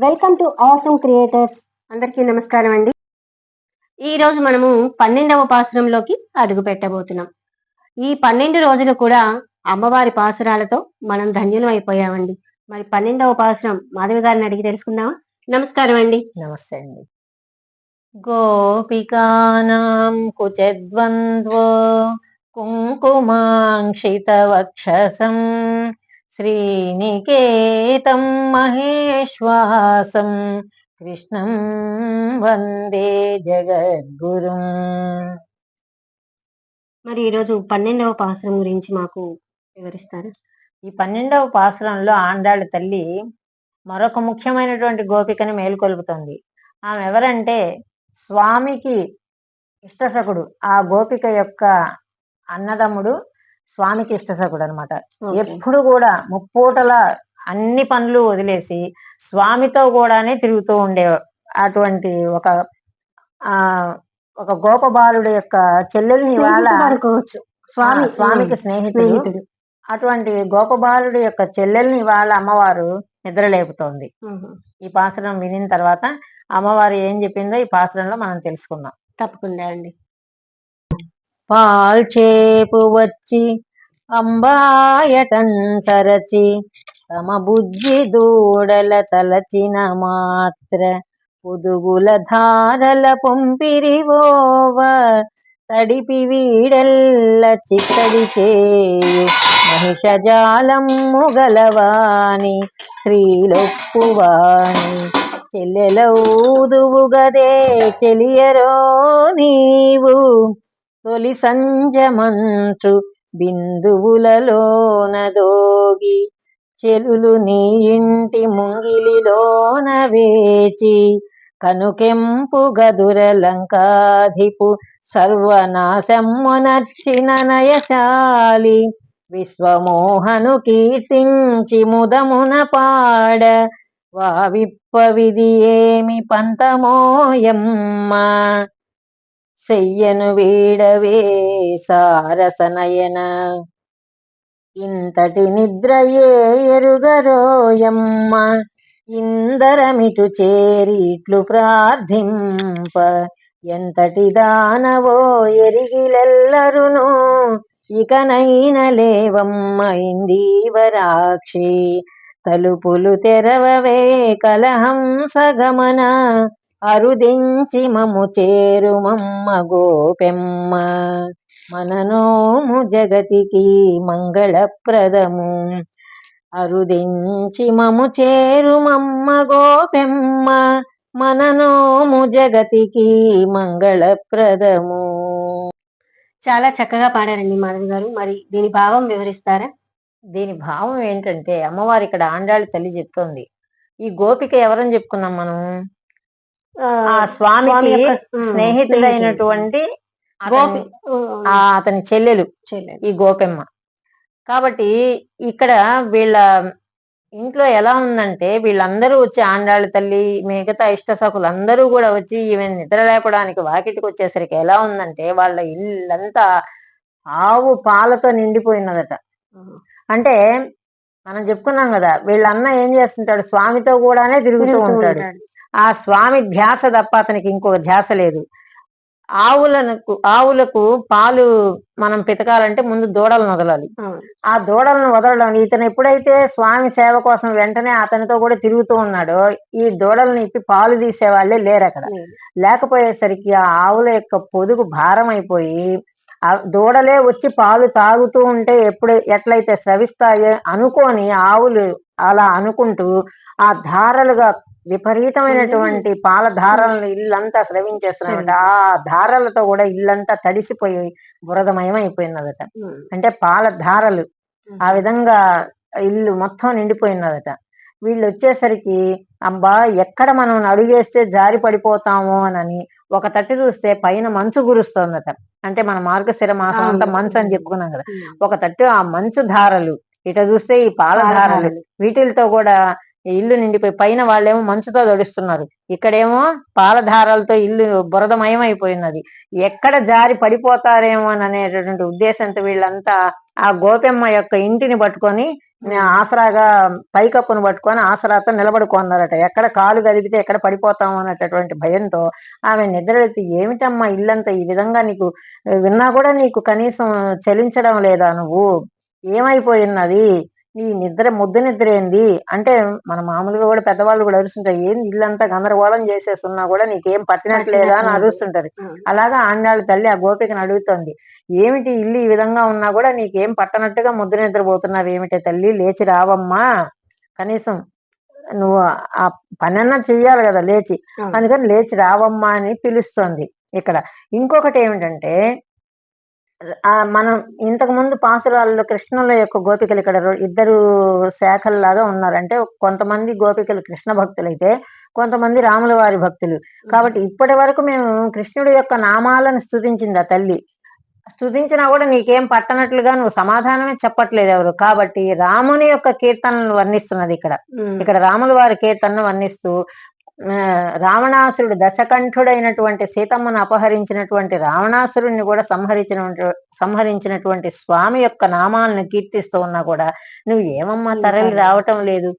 Welcome to awesome creators. అందరికీ నమస్కారం అండి. ఈ రోజు మనము పన్నెండవ పాసురంలోకి అడుగు పెట్టబోతున్నాం. ఈ పన్నెండు రోజులు కూడా అమ్మవారి పాసురాలతో మనం ధన్యులం అయిపోయామండి. మరి పన్నెండవ పాసురం మాధవి గారిని అడిగి తెలుసుకుందామా? నమస్కారం అండి. నమస్తే అండి. గోపికానాం కుచద్వంద్వో కుంకుమాంక్షితవక్షసం శ్రీనికేతం మహేశ్వాసం కృష్ణం వందే జగద్గురుం మరి ఈరోజు పన్నెండవ పాసురం గురించి మాకు వివరిస్తారు. ఈ పన్నెండవ పాసురంలో ఆండాళ్ళ తల్లి మరొక ముఖ్యమైనటువంటి గోపికను మేల్కొల్పుతుంది. ఆమె ఎవరంటే స్వామికి ఇష్టసకుడు ఆ గోపిక యొక్క అన్నదమ్ముడు స్వామికి ఇష్టసకుడు అనమాట ఎప్పుడు కూడా ముప్పూటల అన్ని పనులు వదిలేసి స్వామితో కూడానే తిరుగుతూ ఉండే అటువంటి ఒక ఆ ఒక గోపబాలుడు యొక్క చెల్లెల్ని ఇవాళ అనుకోవచ్చు. స్వామి స్వామి స్వామికి స్నేహితుడు. అటువంటి గోపబాలుడి యొక్క చెల్లెల్ని వాళ్ళ అమ్మవారు నిద్రలేపుతోంది. ఈ పాసురం వినిన తర్వాత అమ్మవారు ఏం చెప్పిందో ఈ పాసురంలో మనం తెలుసుకుందాం. తప్పకుండా అండి. పాల్చేపు వచ్చి అంబాయటం చరచి తమ బుజ్జి దూడల తలచిన మాత్ర పొదుగుల ధారల పొంపిరివోవ తడిపి వీడెల్ల చిత్తడి చేయు మహిషజాలమ్ము గలవాని శ్రీలొప్పువాణి చెల్లెలౌదువు గదే చెలియరో నీవు తొలి సంజమంచు బిందువులలోన దోగి చెలులు నీ ఇంటి ముంగిలిలోన వేచి కనుకెంపు గదుర లంకాధిపు సర్వనాశమ్మునర్చిన నయశాలి విశ్వమోహను కీర్తించి ముదమున పాడ వావిప్పవిది ఏమి పంతమోయమ్మ. చెయ్యను వీడవే సారసనయన. ఇంతటి నిద్రయే ఎరుగరోయమ్మ ఇందరమిటు చేరిట్లు ప్రార్థింప. ఎంతటి దానవో ఎరిగిలెల్లరును. ఇకనైన లేవమ్మ ఇందీవరాక్షి. తలుపులు తెరవవే కలహం సగమన. అరుదించి మము చేరుమమ్మ గోపెమ్మ. మననోము జగతికి మంగళప్రదము. అరుదించి మము చేరుమమ్మ గోపెమ్మ. మననోము జగతికి మంగళప్రదము. చాలా చక్కగా పాడారండి మాధవి గారు. మరి దీని భావం వివరిస్తారా? దీని భావం ఏంటంటే అమ్మవారు ఇక్కడ ఆండాళ్ళ తల్లి చెప్తోంది. ఈ గోపిక ఎవరని చెప్పుకున్నాం మనం? ఆ స్వామికి స్నేహితుడైనటువంటి గోపి అతని- ఆ అతని చెల్లెలు. ఈ గోపెమ్మ కాబట్టి ఇక్కడ వీళ్ళ ఇంట్లో ఎలా ఉందంటే వీళ్ళందరూ వచ్చి ఆండాళ్ళ తల్లి మిగతా ఇష్ట సకులు అందరూ కూడా వచ్చి ఈమె నిద్ర లేపడానికి వాకిటికి వచ్చేసరికి ఎలా ఉందంటే వాళ్ళ ఇల్లంతా ఆవు పాలతో నిండిపోయినదట. అంటే మనం చెప్పుకున్నాం కదా వీళ్ళ అన్న ఏం చేస్తుంటాడు స్వామితో కూడానే తిరుగుతూ ఉంటాడు. ఆ స్వామి ధ్యాస తప్ప అతనికి ఇంకొక ధ్యాస లేదు ఆవులకు ఆవులకు పాలు మనం పితకాలంటే ముందు దూడలను వదలాలి. ఆ దూడలను వదలడం ఇతను ఎప్పుడైతే స్వామి సేవ కోసం వెంటనే అతనితో కూడా తిరుగుతూ ఉన్నాడో ఈ దూడలను ఇప్పి పాలు తీసే వాళ్ళే లేరు అక్కడ. లేకపోయేసరికి ఆ ఆవుల యొక్క పొదుగు భారం అయిపోయి ఆ దూడలే వచ్చి పాలు తాగుతూ ఉంటే ఎప్పుడు ఎట్లయితే స్రవిస్తాయో అనుకొని ఆవులు అలా అనుకుంటూ ఆ ధారలుగా విపరీతమైనటువంటి పాల ధారలను ఇల్లంతా స్రవించేస్తున్నారట. ఆ ధారలతో కూడా ఇల్లంతా తడిసిపోయి బురదమయం అయిపోయినదట. అంటే పాల ధారలు ఆ విధంగా ఇల్లు మొత్తం నిండిపోయినదట. వీళ్ళు వచ్చేసరికి అబ్బా ఎక్కడ మనం అడుగేస్తే జారి పడిపోతామో అని ఒక తట్టి చూస్తే పైన మంచు కురుస్తోందట అంటే మన మార్గశిర మాసం అంతా. మంచు అని చెప్పుకున్నాం కదా. ఒక తట్టు ఆ మంచు ధారలు ఇట చూస్తే ఈ పాల పాల ధారలు ధారలు. వీటిలతో కూడా ఇల్లు నిండిపోయి పైన వాళ్ళేమో మంచుతో తడుస్తున్నారు. ఇక్కడేమో పాలధారలతో ఇల్లు బురదమయం అయిపోయినది ఎక్కడ జారి పడిపోతారేమో అని అనేటటువంటి ఉద్దేశంతో వీళ్ళంతా ఆ గోపెమ్మ యొక్క ఇంటిని పట్టుకొని ఆసరాగా పైకప్పును పట్టుకొని ఆసరాతో నిలబడుకున్నారట. ఎక్కడ కాలు కదిపితే ఎక్కడ పడిపోతాము అనేటటువంటి భయంతో ఆమె నిద్రలేసి ఏమిటమ్మా ఇల్లంతా ఈ విధంగా నీకు విన్నా కూడా నీకు కనీసం చలించడం లేదా నువ్వు? ఏమైపోయినది? నీ నిద్ర ముద్దు నిద్ర ఏంది అంటే మన మామూలుగా కూడా పెద్దవాళ్ళు కూడా అరుస్తుంటారు ఏంది ఇల్లంతా గందరగోళం చేసేస్తున్నా కూడా నీకేం పట్టినట్లేదా అని అరుస్తుంటారు. అలాగా ఆండాళ్ళ తల్లి ఆ గోపికను అడుగుతోంది ఏమిటి ఇల్లు ఈ విధంగా ఉన్నా కూడా నీకేం పట్టనట్టుగా ముద్దు నిద్రపోతున్నావు ఏమిటి తల్లి? లేచి రావమ్మా. కనీసం నువ్వు ఆ పనన్నా చెయ్యాలి కదా లేచి. అందుకని లేచి రావమ్మా అని పిలుస్తోంది ఇక్కడ. ఇంకొకటి ఏమిటంటే మనం ఇంతకు ముందు పాసురాల్లో కృష్ణుల యొక్క గోపికలు ఇక్కడ ఇద్దరు శాఖల్లాగా ఉన్నారు అంటే కొంతమంది గోపికలు కృష్ణ భక్తులైతే కొంతమంది రాముల వారి భక్తులు. కాబట్టి ఇప్పటి వరకు మేము కృష్ణుడి యొక్క నామాలను స్తుతించింది ఆ తల్లి. స్తుతించినా కూడా నీకేం పట్టనట్లుగా నువ్వు సమాధానమే చెప్పట్లేదు ఎవరు. కాబట్టి రాముని యొక్క కీర్తనను వర్ణిస్తున్నది ఇక్కడ. ఇక్కడ రాముల వారి కీర్తనను వర్ణిస్తూ ఆ, రావణాసురుడు దశకంఠుడైనటువంటి సీతమ్మను అపహరించినటువంటి రావణాసురుడిని కూడా సంహరించిన సంహరించినటువంటి స్వామి యొక్క నామాలను కీర్తిస్తూ ఉన్నా కూడా నువ్వు ఏమమ్మా తరలి రావటం లేదు.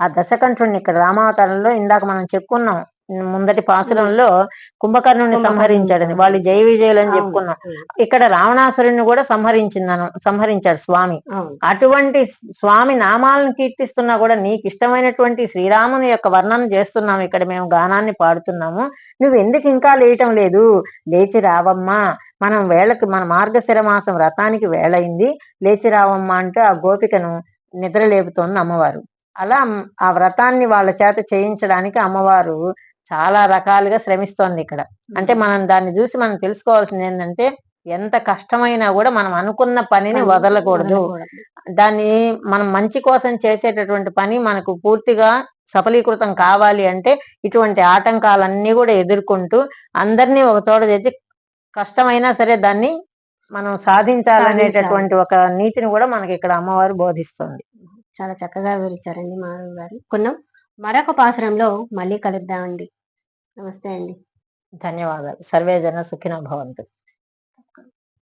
ఆ దశకంఠుడిని ఇక్కడ రామావతారంలో ఇందాక మనం చెప్పుకున్నాం. ముందటి పాసురంలో కుంభకర్ణుని సంహరించాడని వాళ్ళు జయ విజయులు అని చెప్పుకున్నాం ఇక్కడ రావణాసురుడిని కూడా సంహరించిందను సంహరించాడు స్వామి. అటువంటి స్వామి నామాలను కీర్తిస్తున్నా కూడా నీకు ఇష్టమైనటువంటి శ్రీరాముని యొక్క వర్ణన చేస్తున్నాము. ఇక్కడ మేము గానాన్ని పాడుతున్నాము. నువ్వు ఎందుకు ఇంకా లేయటం లేదు? లేచి రావమ్మా. మనం వేళకి మన మార్గశిర మాసం వ్రతానికి వేళయింది లేచి రావమ్మా అంటూ ఆ గోపికను నిద్ర లేపుతోంది అమ్మవారు. అలా ఆ వ్రతాన్ని వాళ్ళ చేత చేయించడానికి అమ్మవారు చాలా రకాలుగా శ్రమిస్తోంది ఇక్కడ. అంటే మనం దాన్ని చూసి మనం తెలుసుకోవాల్సింది ఏంటంటే ఎంత కష్టమైనా కూడా మనం అనుకున్న పనిని వదలకూడదు. దాన్ని మనం మంచి కోసం చేసేటటువంటి పని మనకు పూర్తిగా సఫలీకృతం కావాలి అంటే ఇటువంటి ఆటంకాలన్నీ కూడా ఎదుర్కొంటూ అందరినీ ఒక తోట తెచ్చి కష్టమైనా సరే దాన్ని మనం సాధించాలనేటటువంటి ఒక నీతిని కూడా మనకి ఇక్కడ అమ్మవారు బోధిస్తుంది. చాలా చక్కగా వివరించారండి మాధవ్ గారు. కొన్నాం మరొక పాసురంలో మళ్ళీ కలుద్దామండి. నమస్తే అండి. ధన్యవాదాలు. సర్వే జన సుఖిన భవంతు.